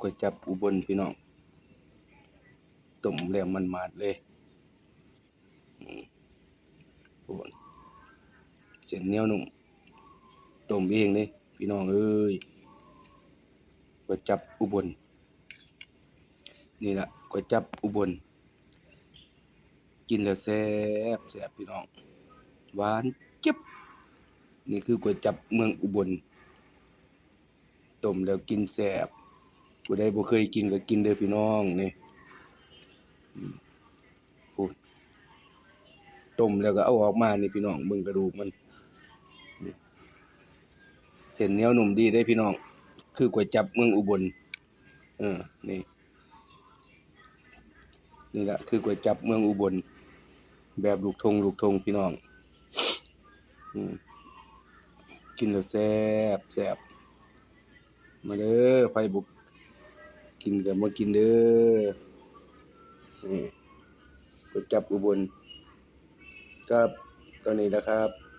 ก๋วยจับอุบลพี่น้องต้มแล้วมันมาดเลยอืมโอ้เส้นเนี้ยวนุ่มต้มเองเลยพี่น้องเอ้ยก๋วยจับอุบล นี่แหละก๋วยจับอุบล กินแล้วแซ่บแซ่บพี่น้อง หวานเจี๊ยบนี่คือก๋วยจับเมืองอุบลต้มแล้วกินแซ่บ ผู้ใดบ่เคยกินก็กินเด้อพี่น้องนี่พูดต้มแล้วก็เอาออกมานี่พี่น้องเบิ่งกระดูกมันเส้นเหนียวนุ่มดีเด้พี่น้อง คือก๋วยจับเมืองอุบล เออ นี่ นี่แหละคือก๋วยจับเมืองอุบล แบบลูกทงลูกทงพี่น้องอกินแล้วแซ่บแซ่บมาเด้อไฟบุก กินกันมากินเด้อนี่ก๋วยจับอุบลครับตอนนี้นะครับ